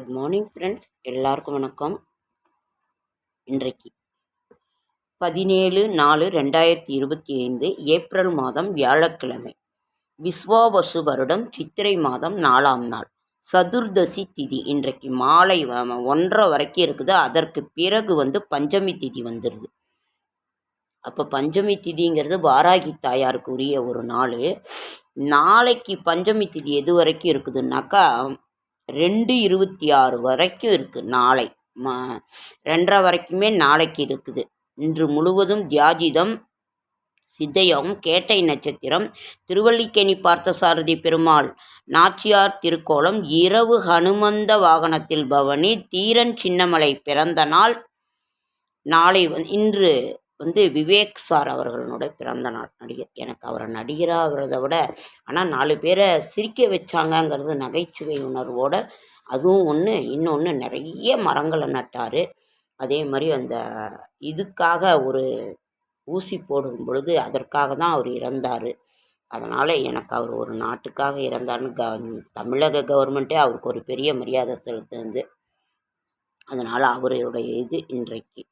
Good morning friends எல்லாருக்கும் வணக்கம். இன்றைக்கு பதினேழு நாலு ரெண்டாயிரத்தி இருபத்தி ஐந்து ஏப்ரல் மாதம் வியாழக்கிழமை. விஸ்வாவசு வருடம் சித்திரை மாதம் நாலாம் நாள். சதுர்தசி திதி. இன்றைக்கு மாலை ஒன்றரை வரைக்கும் இருக்குது. அதற்கு பிறகு வந்து பஞ்சமி திதி வந்துடுது அப்போ பஞ்சமி திதிங்கிறது வாராகி தாயாருக்கு உரிய ஒரு நாள். நாளைக்கு பஞ்சமி திதி எது வரைக்கும் இருக்குதுன்னாக்கா ரெண்டு இருபத்தி ஆறு வரைக்கும் இருக்குது நாளை. மா ரெண்டரை வரைக்குமே நாளைக்கு இருக்குது. இன்று முழுவதும் தியாஜிதம் சித்தயோகம் கேட்டை நட்சத்திரம் திருவல்லிக்கேணி பார்த்தசாரதி பெருமாள் நாச்சியார் திருக்கோலம் இரவு ஹனுமந்த வாகனத்தில் பவனி தீரன் சின்னமலை பிறந்த நாள் நாளை வந் இன்று வந்து விவேக் சார் அவர்களுடைய பிறந்த நாள் நடிகர். எனக்கு அவரை நடிகராகிறத விட ஆனால் நாலு பேரை சிரிக்க வச்சாங்கங்கிறது நகைச்சுவை உணர்வோட அதுவும் ஒன்று இன்னொன்று நிறைய மரங்களை நட்டார். அதே மாதிரி அந்த இதுக்காக ஒரு ஊசி போடும் பொழுது அதற்காக தான் அவர் இறந்தார். அதனால் எனக்கு அவர் ஒரு நாட்டுக்காக இறந்தார்னு க தமிழக கவர்மெண்ட்டே அவருக்கு ஒரு பெரிய மரியாதை செலுத்துது. அதனால் அவருடைய இது இன்றைக்கு.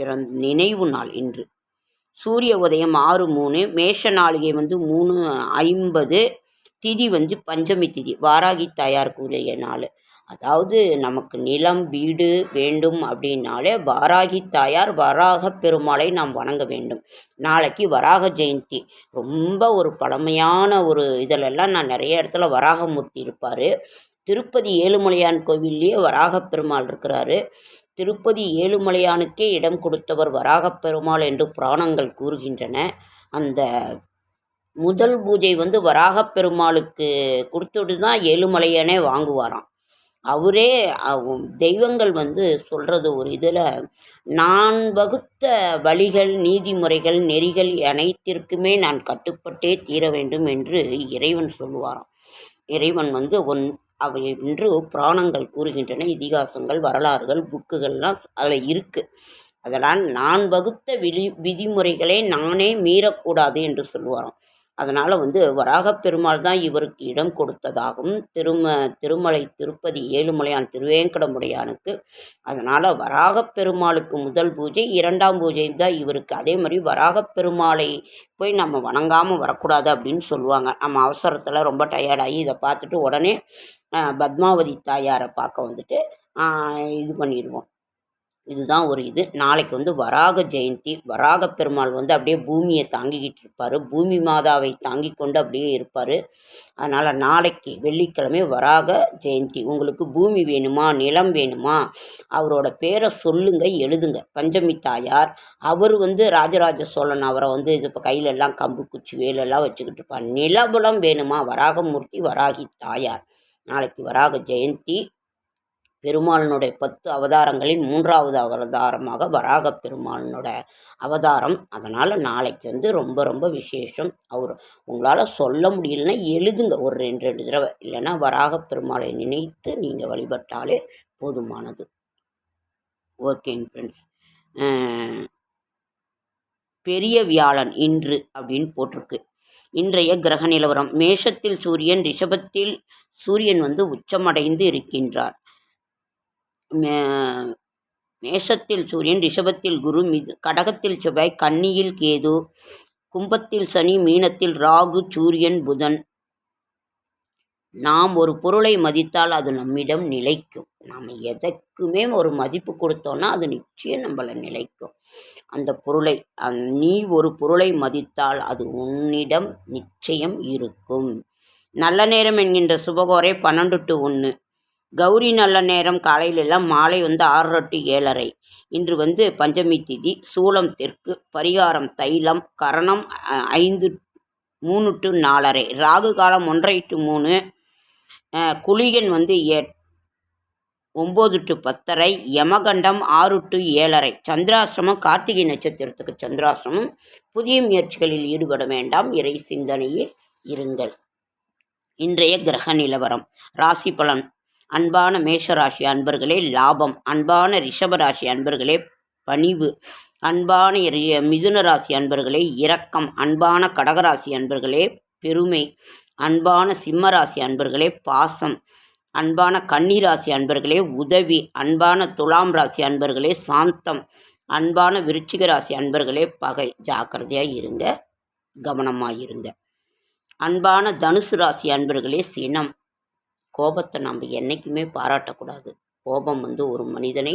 பிறந் நினைவு நாள் இன்று. சூரிய உதயம் ஆறு மூணு மேஷ நாளிகை வந்து மூணு ஐம்பது திதி வந்து பஞ்சமி திதி வாராகி தாயாருக்குரிய நாள். அதாவது நமக்கு நிலம் வீடு வேண்டும் அப்படின்னாலே வாராகி தாயார் வராக பெருமாளை நாம் வணங்க வேண்டும். நாளைக்கு வராக ஜெயந்தி. ரொம்ப ஒரு பழமையான ஒரு இதிலெல்லாம் நான் நிறைய இடத்துல வராகமூர்த்தி இருப்பார். திருப்பதி ஏழுமலையான் கோவில்லையே வராக பெருமாள் இருக்கிறாரு. திருப்பதி ஏழுமலையானுக்கே இடம் கொடுத்தவர் வராகப் பெருமாள் என்று புராணங்கள் கூறுகின்றன. அந்த முதல் பூஜை வந்து வராகப் பெருமாளுக்கு கொடுத்துட்டு தான் ஏழுமலையானே வாங்குவாராம். அவரே தெய்வங்கள் வந்து சொல்கிறது ஒரு இதில் நான் வகுத்த வழிகள் நீதிமுறைகள் நெறிகள் அனைத்திற்குமே நான் கட்டுப்பட்டே தீர வேண்டும் என்று இறைவன் சொல்லுவாராம். இறைவன் வந்து ஒன் அவை என்று புராணங்கள் கூறுகின்றன இதிகாசங்கள் வரலாறுகள் புக்குகள்லாம் அதில் இருக்குது அதனால் நான் வகுத்த விதி விதிமுறைகளை நானே மீறக்கூடாது என்று சொல்லுவாராம். அதனால் வந்து வராகப் பெருமாள் தான் இவருக்கு இடம் கொடுத்ததாகவும் திரும திருமலை திருப்பதி ஏழுமலையான் திருவேங்கடமுடையானுக்கு அதனால் வராகப் பெருமாளுக்கு முதல் பூஜை இரண்டாம் பூஜை தான் இவருக்கு. அதே மாதிரி வராகப் பெருமாளை போய் நம்ம வணங்காமல் வரக்கூடாது அப்படின்னு சொல்லுவாங்க. நம்ம அவசரத்தில் ரொம்ப டயர்டாகி இதை பார்த்துட்டு உடனே பத்மாவதி தாயாரை பார்க்க வந்துட்டு இது பண்ணிடுவோம். இதுதான் ஒரு இது. நாளைக்கு வந்து வராக ஜெயந்தி வராக பெருமாள் வந்து அப்படியே பூமியை தாங்கிக்கிட்டு இருப்பார். பூமி மாதாவை தாங்கி கொண்டு அப்படியே இருப்பார். அதனால் நாளைக்கு வெள்ளிக்கிழமை வராக ஜெயந்தி. உங்களுக்கு பூமி வேணுமா நிலம் வேணுமா அவரோட பேரை சொல்லுங்க எழுதுங்க. பஞ்சமி தாயார் அவர் வந்து ராஜராஜ சோழன் அவரை வந்து இது இப்போ கையிலெல்லாம் கம்பு குச்சி வேலெல்லாம் வச்சுக்கிட்டு இருப்பார். நிலபலம் வேணுமா? வராகமூர்த்தி வராகி தாயார். நாளைக்கு வராக ஜெயந்தி. பெருமாளினுடைய பத்து அவதாரங்களில் மூன்றாவது அவதாரமாக வராக பெருமாளினோட அவதாரம். அதனால் நாளைக்கு வந்து ரொம்ப ரொம்ப விசேஷம். அவர் உங்களால் சொல்ல முடியலன்னா எழுதுங்க. ஒரு ரெண்டு ரெண்டு தடவை. இல்லைன்னா வராக பெருமாளை நினைத்து நீங்கள் வழிபட்டாலே போதுமானது. ஓகேங்க ஃப்ரெண்ட்ஸ் பெரிய வியாழன் இன்று அப்படின்னு போட்டிருக்கு. இன்றைய கிரக நிலவரம். மேஷத்தில் சூரியன் ரிஷபத்தில் சூரியன் வந்து உச்சமடைந்து இருக்கின்றார். மே- மேஷத்தில் சூரியன் ரிஷபத்தில் குரு மிது கடகத்தில் செவ்வாய் கன்னியில் கேது கும்பத்தில் சனி மீனத்தில் ராகு சூரியன் புதன். நாம் ஒரு பொருளை மதித்தால் அது நம்மிடம் நிலைக்கும். நாம் எதற்குமே ஒரு மதிப்பு கொடுத்தோன்னா அது நிச்சயம் நம்மளை நிலைக்கும். அந்த பொருளை நீ ஒரு பொருளை மதித்தால் அது உன்னிடம் நிச்சயம் இருக்கும். நல்ல நேரம் என்கின்ற சுபகோரை பன்னெண்டு டு ஒன்று கௌரி நல்ல நேரம் காலையிலெல்லாம் மாலை வந்து ஆறரை டு ஏழரை. இன்று வந்து பஞ்சமி திதி. சூளம் தெற்கு பரிகாரம் தைலம் கரணம் ஐந்து மூணு டு நாலரை. ராகு காலம் ஒன்றரை டு மூணு. குளிகன் வந்து ஏ ஒம்பது டு பத்தரை. யமகண்டம் ஆறு டு ஏழரை. சந்திராசிரமம் கார்த்திகை நட்சத்திரத்துக்கு சந்திராசிரமம் புதிய முயற்சிகளில் ஈடுபட வேண்டாம். இறை சிந்தனையில் இருங்கள். இன்றைய கிரக நிலவரம். ராசி பலன் அன்பான மேஷராசி அன்பர்களே லாபம். அன்பான ரிஷபராசி அன்பர்களே பணிவு. அன்பான ரி- மிதுன ராசி அன்பர்களே இரக்கம். அன்பான கடகராசி அன்பர்களே பெருமை. அன்பான சிம்மராசி அன்பர்களே பாசம். அன்பான கன்னிராசி அன்பர்களே உதவி. அன்பான துலாம் ராசி அன்பர்களே சாந்தம். அன்பான விருச்சிக ராசி அன்பர்களே பகை. ஜாக்கிரதையாக இருங்க. கவனமாக இருங்க. அன்பான தனுசு ராசி அன்பர்களே சினம். கோபத்தை நம்ம என்றைக்குமே பாராட்டக்கூடாது. கோபம் வந்து ஒரு மனிதனை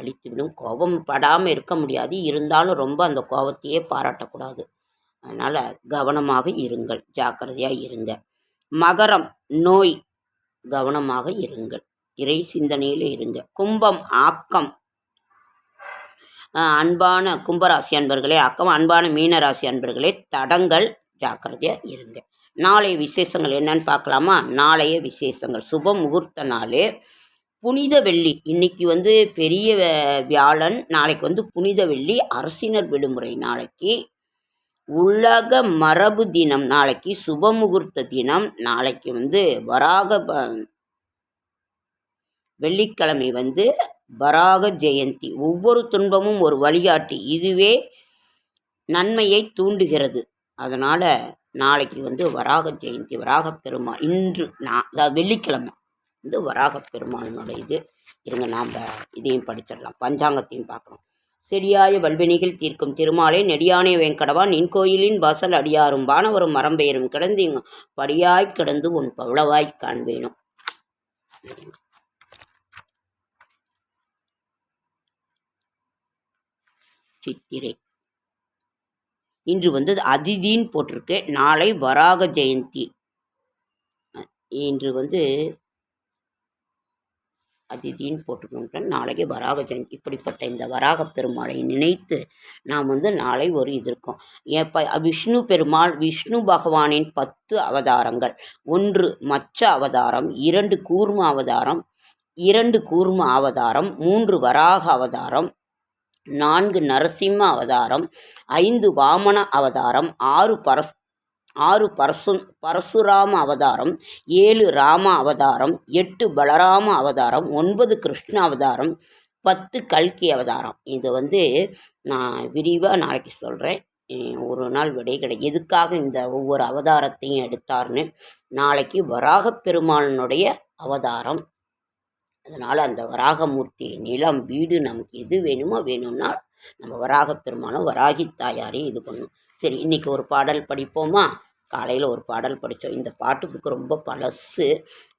அழித்துவிடும். கோபம் படாமல் இருக்க முடியாது. இருந்தாலும் ரொம்ப அந்த கோபத்தையே பாராட்டக்கூடாது. அதனால் கவனமாக இருங்கள். ஜாக்கிரதையாக இருங்க. மகரம் நோய் கவனமாக இருங்கள். இறை சிந்தனையில் இருங்க. கும்பம் ஆக்கம். அன்பான கும்பராசி அன்பர்களே அக்கம் அன்பான மீனராசி அன்பர்களே தடங்கள் ஜாக்கிரதையாக இருங்க. நாளைய விசேஷங்கள் என்னன்னு பார்க்கலாமா? நாளைய விசேஷங்கள். சுப முகூர்த்த நாள். புனித வெள்ளி. இன்னைக்கு வந்து பெரிய வியாழன். நாளைக்கு வந்து புனித வெள்ளி. அரசினர் விடுமுறை நாளைக்கு. உலக மரபு தினம் நாளைக்கு. சுப முகூர்த்த தினம். நாளைக்கு வந்து வராக வெள்ளிக்கிழமை வந்து வராக ஜெயந்தி. ஒவ்வொரு துன்பமும் ஒரு வழிகாட்டி. இதுவே நன்மையை தூண்டுகிறது. அதனால் நாளைக்கு வந்து வராக ஜெயந்தி வராக பெருமாள் இன்று நான் அதாவது வெள்ளிக்கிழமை வந்து வராக பெருமாளினோட இது. இருங்க நாம் இதையும் படிச்சிடலாம் பஞ்சாங்கத்தையும் பார்க்குறோம் செடியாய வல்வினிகள் தீர்க்கும் திருமாலே நெடியானே வெங்கடவா நின் கோயிலின் வாசல் அடியாரும் வானவரும் மரம்பெயரும் கிடந்து படியாய் கிடந்து உன் பவளவாய் காண்பேனும். சித்திரை இன்று வந்து அதிதின்னு போட்டிருக்கு. நாளை வராக ஜெயந்தி. இன்று வந்து அதிதின்னு போட்டுக்கோங்க நாளைக்கு வராக ஜெயந்தி. இப்படிப்பட்ட இந்த வராக பெருமாளை நினைத்து நாம் வந்து நாளை ஒரு இது இருக்கோம். எப்போ விஷ்ணு பெருமாள் விஷ்ணு பகவானின் பத்து அவதாரங்கள். ஒன்று மச்ச அவதாரம் இரண்டு கூர்ம அவதாரம் இரண்டு கூர்ம அவதாரம் மூன்று வராக அவதாரம் நான்கு நரசிம்ம அவதாரம் ஐந்து வாமன அவதாரம் ஆறு பரஸ் ஆறு பரசு பரசுராம அவதாரம் ஏழு ராம அவதாரம் எட்டு பலராம அவதாரம் ஒன்பது கிருஷ்ண அவதாரம் பத்து கல்கி அவதாரம். இது வந்து நான் விரிவாக நாளைக்கு சொல்கிறேன் ஒரு நாள் விடை கிடை எதுக்காக இந்த ஒவ்வொரு அவதாரத்தையும் எடுத்தார்னு நாளைக்கு வராக பெருமாளினுடைய அவதாரம். அதனால் அந்த வராகமூர்த்தி நிலம் வீடு நமக்கு எது வேணுமோ வேணும்னா நம்ம வராக பெருமாளும் வராகி தாயாரையும் இது பண்ணும். சரி இன்றைக்கி ஒரு பாடல் படிப்போமா? காலையில் ஒரு பாடல் படித்தோம். இந்த பாட்டு புக்கு ரொம்ப பழசு.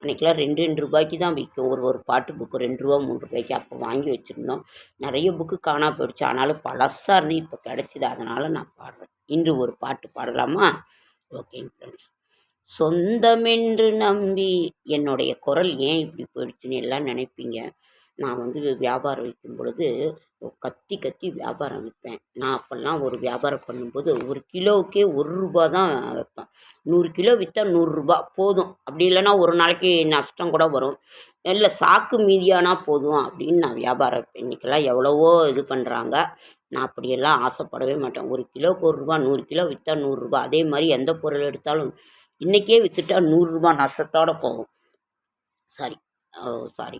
அன்றைக்கெலாம் ரெண்டு ரெண்டு ரூபாய்க்கு தான் விற்கும். ஒரு ஒரு பாட்டு புக்கு ரெண்டு ரூபா மூணு ரூபாய்க்கு அப்போ வாங்கி வச்சுருந்தோம். நிறைய புக்கு காணா போயிடுச்சு. ஆனாலும் பழசாக இருந்து இப்போ கிடச்சிது. அதனால் நான் பாடுறேன். இன்று ஒரு பாட்டு பாடலாமா? ஓகேங்க ஃப்ரெண்ட்ஸ் சொந்தமென்று நம்பி. என்னுடைய குரல் ஏன் இப்படி போயிடுச்சுன்னு எல்லாம் நினைப்பீங்க. நான் வந்து வியாபாரம் விற்கும் பொழுது கத்தி கத்தி வியாபாரம் விற்பேன். நான் அப்போல்லாம் ஒரு வியாபாரம் பண்ணும்போது ஒரு கிலோவுக்கே ஒரு ரூபா தான் வைப்பேன் நூறு கிலோ விற்றா நூறுரூபா போதும். அப்படி இல்லைன்னா ஒரு நாளைக்கு நஷ்டம் கூட வரும். இல்லை சாக்கு மீதியானா போதும் அப்படின்னு நான் வியாபாரம் இன்னைக்கெல்லாம் இன்றைக்கெல்லாம் எவ்வளவோ இது பண்ணுறாங்க நான் அப்படியெல்லாம் ஆசைப்படவே மாட்டேன். ஒரு கிலோவுக்கு ஒரு ரூபா நூறு கிலோ விற்றா நூறுரூபா அதே மாதிரி எந்த பொருள் எடுத்தாலும் இன்றைக்கே விற்றுட்டா நூறுரூபா நஷ்டத்தோடு போகும். சாரி. Oh sorry.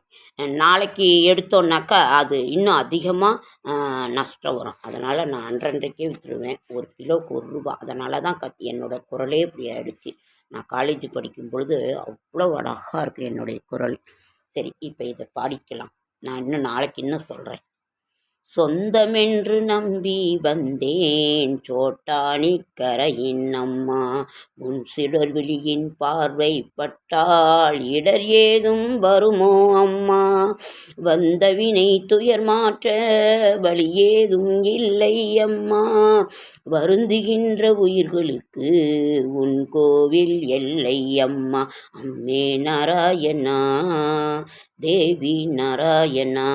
நாளைக்கு எடுத்தோன்னாக்கா அது இன்னும் அதிகமாக நஷ்டம் வரும். அதனால் நான் அன்றன்றைக்கே விற்றுருவேன் ஒரு கிலோவுக்கு ஒரு ரூபா. அதனால தான் கத் என்னோடய குரலே இப்படி ஆகிடுச்சு நான் காலேஜ் படிக்கும் பொழுது அவ்வளோ அழகாக இருக்குது என்னுடைய குரல். சரி இப்போ இதை பாடிக்கலாம். நான் இன்னும் நாளைக்கு இன்னும் சொல்கிறேன் சொந்தமென்று நம்பி வந்தேன். சோட்டானிக்கரையின் அம்மா உன் சிடர்விழியின் பார்வை பட்டால் இடர் ஏதும் வருமோ அம்மா? வந்தவினை துயர் மாற்ற வழி ஏதும் இல்லை அம்மா. வருந்துகின்ற உயிர்களுக்கு உன் கோவில் எல்லை அம்மா. அம்மே நாராயணா தேவி நாராயணா.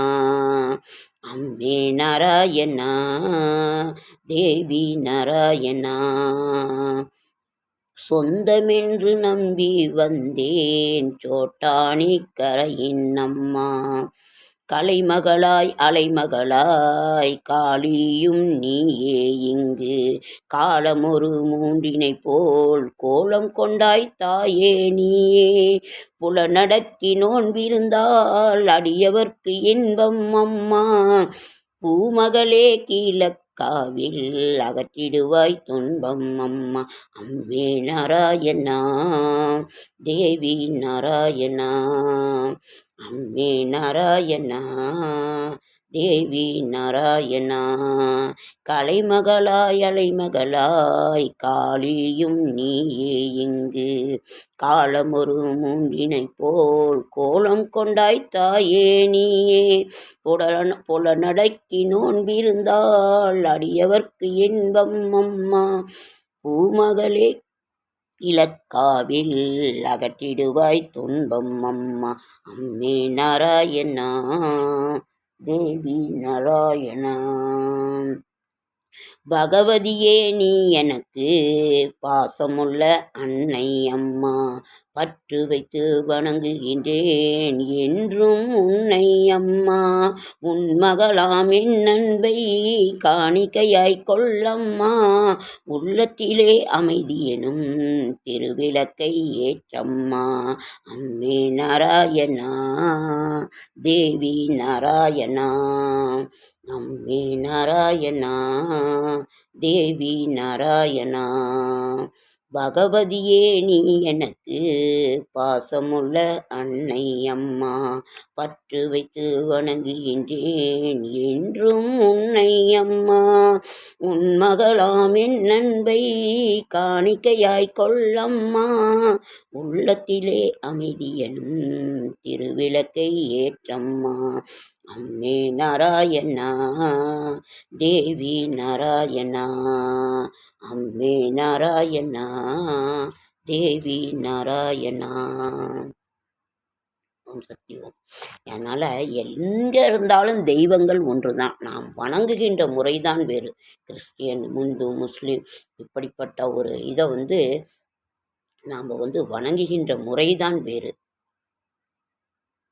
அம்மே நாராயணா தேவி நாராயணா. சொந்தமென்று நம்பி வந்தேன் சோட்டாணி கரையின் அம்மா. கலைமகளாய் அலைமகளாய் காளியும் நீயே இங்கு. காலமொரு மூன்றினை போல் கோலம் கொண்டாய் தாயே நீயே. புல நடக்கி நோன்பிருந்தால் அடியவர்க்கு இன்பம் அம்மா. பூமகளே கீழ இலக்காவில் அகற்றிடுவாய் துன்பம் அம்மா. அம்மே நாராயணா. தேவி நாராயணா. அம்மே நாராயணா. தேவி நாராயணா. கலைமகளாய் அலைமகளாய் காளியும் நீயே இங்கு. காலமொரு மூன்றினை போல் கோலம் கொண்டாய் தாயே நீயே. புல புல நடக்கி நோன்பிருந்தால் அடியவர்க்கு இன்பம் அம்மா. பூமகளே இலக்காவில் அகற்றிடுவாய் துன்பம் அம்மா. அம்மே நாராயணா. தேவி நாராயணா பகவதியே நீ எனக்கு பாசமுள்ள அன்னை அம்மா. பற்று வைத்து வணங்குகின்றேன் என்றும் உன்னை அம்மா. உன் மகளாம் என் அன்பை காணிக்கையாய் கொள்ளம்மா. உள்ளத்திலே அமைதி எனும் திருவிளக்கை ஏற்றம்மா. அம்மே நாராயணா தேவி நாராயணா. அம்மே நாராயணா. தேவி நாராயணா பகவதியே நீ எனக்கு பாசமுள்ள அன்னை அம்மா பற்று வைத்து வணங்குகின்றேன் என்றும் உன்னை அம்மா. உன் மகளாம் என் நண்பை காணிக்கையாய் கொள்ளம்மா. உள்ளத்திலே அமைதியனும் திருவிளக்கை ஏற்றம்மா. அம்மே நாராயணா தேவி நாராயணா அம்மே நாராயணா தேவி நாராயணா. ஓம் சக்தி ஓம். அதனால் எங்கே இருந்தாலும் தெய்வங்கள் ஒன்று தான் நாம் வணங்குகின்ற முறைதான் வேறு. கிறிஸ்டியன் இந்து முஸ்லீம் இப்படிப்பட்ட ஒரு இதை வந்து நாம் வந்து வணங்குகின்ற முறைதான் வேறு.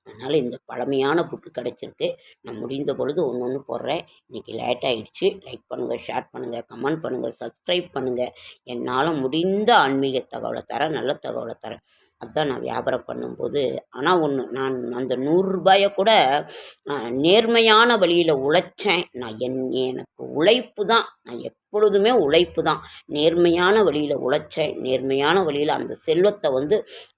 அதனால் இந்த பழமையான புக்கு கிடச்சிருக்கு. நான் முடிந்த பொழுது ஒன்று ஒன்று போடுறேன். இன்றைக்கி லேட் ஆகிடுச்சு லைக் பண்ணுங்கள் ஷேர் பண்ணுங்கள் கமெண்ட் பண்ணுங்கள் சப்ஸ்கிரைப் பண்ணுங்கள் என்னால் முடிந்த ஆன்மீக தகவலை தரேன் நல்ல தகவலை தரேன். அதுதான் நான் வியாபாரம் பண்ணும்போது ஆனால் ஒன்று நான் அந்த நூறுரூபாயை கூட நேர்மையான வழியில் உழைச்சேன். நான் என் எனக்கு உழைப்பு தான். நான் எப்பொழுதுமே உழைப்பு தான் நேர்மையான வழியில் உழைச்சேன் நேர்மையான வழியில் அந்த செல்வத்தை வந்து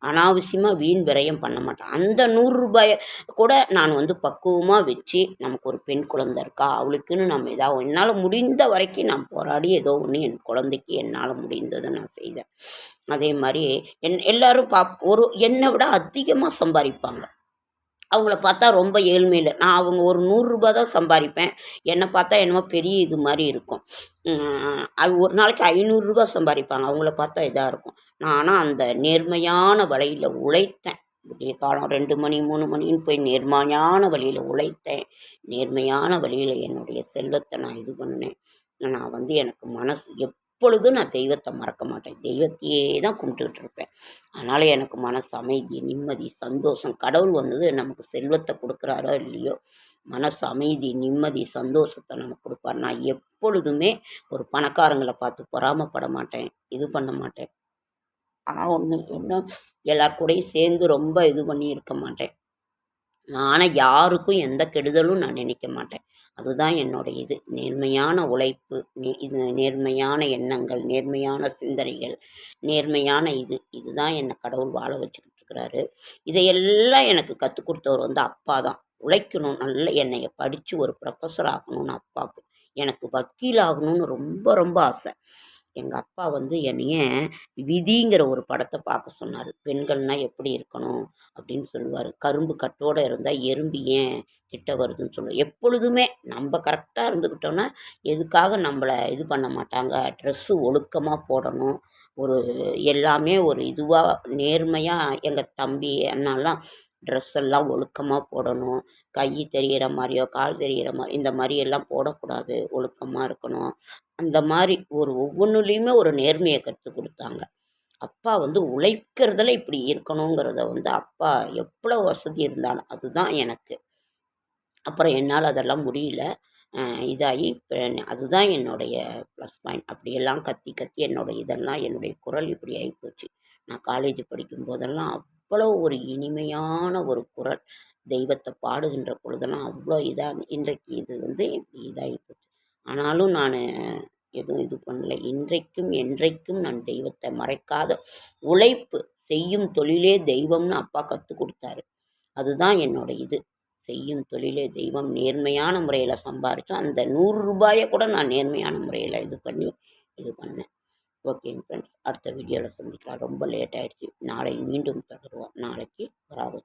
அனாவசியமாக வீண் விரயம் பண்ண மாட்டேன். அந்த நூறுரூபாயை கூட நான் வந்து பக்குவமாக வச்சு நமக்கு ஒரு பெண் குழந்தை இருக்கா அவளுக்குன்னு நம்ம ஏதாவது என்னால் முடிந்த வரைக்கும் நான் போராடி ஏதோ ஒன்று என் குழந்தைக்கு என்னால் முடிந்ததை நான் செய்தேன். அதே மாதிரி என் எல்லோரும் பாப் ஒரு என்னை விட அதிகமாக சம்பாதிப்பாங்க. அவங்கள பார்த்தா ரொம்ப ஏழ்மையில் நான் அவங்க ஒரு நூறுரூபா தான் சம்பாதிப்பேன் என்னை பார்த்தா என்னமோ பெரிய இது மாதிரி இருக்கும். அது ஒரு நாளைக்கு ஐநூறுரூபா சம்பாதிப்பாங்க அவங்கள பார்த்தா இதாக இருக்கும். நான் ஆனால் அந்த நேர்மையான வழியில் உழைத்தேன். விடிய காலம் ரெண்டு மணி மூணு மணின்னு போய் நேர்மையான வழியில் உழைத்தேன். நேர்மையான வழியில் என்னுடைய செல்வத்தை நான் இது பண்ணேன் நான் வந்து எனக்கு மனசு எப் எப்பொழுதும் நான் தெய்வத்தை மறக்க மாட்டேன். தெய்வத்தையே தான் கும்பிட்டுக்கிட்டு இருப்பேன். அதனால் எனக்கு மனசு அமைதி நிம்மதி சந்தோஷம். கடவுள் வந்தது நமக்கு செல்வத்தை கொடுக்குறாரோ இல்லையோ மனசு அமைதி நிம்மதி சந்தோஷத்தை நமக்கு கொடுப்பார். நான் எப்பொழுதுமே ஒரு பணக்காரங்களை பார்த்து பொறாமப்பட மாட்டேன். இது பண்ண மாட்டேன். ஆனால் ஒன்று இன்னும் எல்லார் கூடயும் சேர்ந்து ரொம்ப இது பண்ணி இருக்க மாட்டேன். நான் யாருக்கும் எந்த கெடுதலும் நான் நினைக்க மாட்டேன். அதுதான் என்னுடைய இது. நேர்மையான உழைப்பு இது நேர்மையான எண்ணங்கள் நேர்மையான சிந்தனைகள் நேர்மையான இது. இதுதான் என்னை கடவுள் வாழ வச்சுக்கிட்டு இருக்கிறாரு இதையெல்லாம் எனக்கு கற்றுக் கொடுத்தவர் வந்து அப்பா தான். உழைக்கணும் நல்ல என்னைய படித்து ஒரு ப்ரொஃபஸர் ஆகணும்னு அப்பாவுக்கு எனக்கு வக்கீல் ஆகணும்னு ரொம்ப ரொம்ப ஆசை. எங்கள் அப்பா வந்து என்னைய விதிங்கிற ஒரு படத்தை பார்க்க சொன்னார். பெண்கள்னால் எப்படி இருக்கணும்? அப்படின்னு சொல்லுவார். கரும்பு கட்டோடு இருந்தால் எறும்பு ஏன் கிட்ட வருதுன்னு சொல்லுவார் எப்பொழுதுமே நம்ம கரெக்டாக இருந்துக்கிட்டோன்னா எதுக்காக நம்மளை இது பண்ண மாட்டாங்க? ட்ரெஸ்ஸு ஒழுக்கமாக போடணும். ஒரு எல்லாமே ஒரு இதுவாக நேர்மையாக எங்கள் தம்பி அண்ணாலாம் ட்ரெஸ் எல்லாம் ஒழுக்கமாக போடணும். கை தெரிகிற மாதிரியோ கால் தெரிகிற மாதிரி இந்த மாதிரி எல்லாம் போடக்கூடாது. ஒழுக்கமாக இருக்கணும். அந்த மாதிரி ஒரு ஒவ்வொன்றுலேயுமே ஒரு நேர்மையை கற்றுக் கொடுத்தாங்க. அப்பா வந்து உழைக்கிறதுல இப்படி இருக்கணுங்கிறத வந்து அப்பா எவ்வளோ வசதி இருந்தாலும் அதுதான் எனக்கு. அப்புறம் என்னால் அதெல்லாம் முடியல. இதாகி அதுதான் என்னுடைய ப்ளஸ் பாயிண்ட் அப்படியெல்லாம் கத்தி கத்தி என்னோடய இதெல்லாம் என்னுடைய குரல் இப்படி ஆகிப்போச்சு நான் காலேஜ் படிக்கும் போதெல்லாம் அவ்வளோ ஒரு இனிமையான ஒரு குரல் தெய்வத்தை பாடுகின்ற பொழுதெல்லாம் அவ்வளோ இதாக இன்றைக்கு இது வந்து இப்படி இதாகி போச்சு. ஆனாலும் நான் எதுவும் இது பண்ணல. இன்றைக்கும் என்றைக்கும் நான் தெய்வத்தை மறைக்காத உழைப்பு செய்யும் தொழிலே தெய்வம்னு அப்பா கற்றுக் கொடுத்தாரு. அதுதான் என்னோட இது. செய்யும் தொழிலே தெய்வம் நேர்மையான முறையில் சம்பாரித்தோம் அந்த நூறு ரூபாயை கூட நான் நேர்மையான முறையில் இது பண்ணி இது பண்ணேன். ஓகேங்க ஃப்ரெண்ட்ஸ் அடுத்த வீடியோவில் சந்திக்கலாம். ரொம்ப லேட் ஆகிடுச்சு நாளை மீண்டும் தொடருவோம். நாளைக்கு வராது